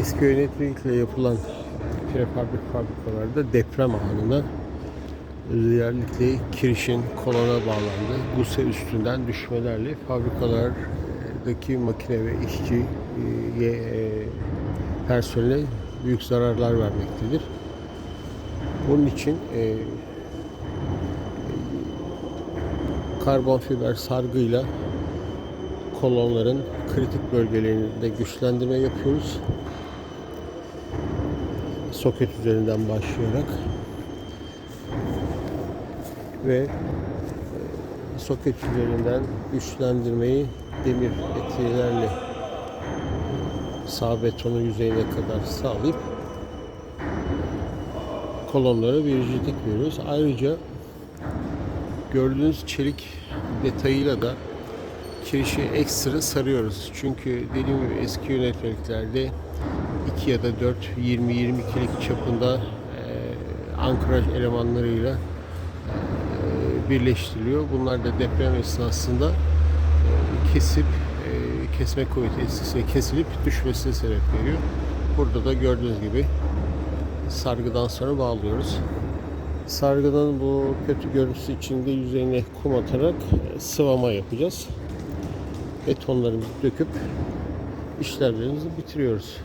Eski yönetmelikle yapılan prefabrik fabrikalarda deprem anında özellikle kirişin kolona bağlandı. Guse üstünden düşmelerle fabrikalardaki makine ve işçi e, e, personele büyük zararlar vermektedir. Bunun için e, karbon fiber sargıyla kolonların kritik bölgelerinde güçlendirme yapıyoruz. Soket üzerinden başlayarak ve e, soket üzerinden güçlendirmeyi demir etilerle sağ betonun yüzeyine kadar sağlayıp kolonlara bir rigidlik veriyoruz. Ayrıca gördüğünüz çelik detayıyla da kirişi ekstra sarıyoruz. Çünkü dediğim gibi eski yönetmeliklerde 2 ya da 4, 20-22'lik çapında e, ankraj elemanlarıyla e, birleştiriliyor. Bunlar da deprem esnasında e, kesip e, kesme kuvveti etkisiyle kesilip düşmesine sebep veriyor. Burada da gördüğünüz gibi sargıdan sonra bağlıyoruz. Sargıdan bu kötü görüntüsü içinde yüzeyine kum atarak sıvama yapacağız. Betonlarımızı döküp işlemlerimizi bitiriyoruz.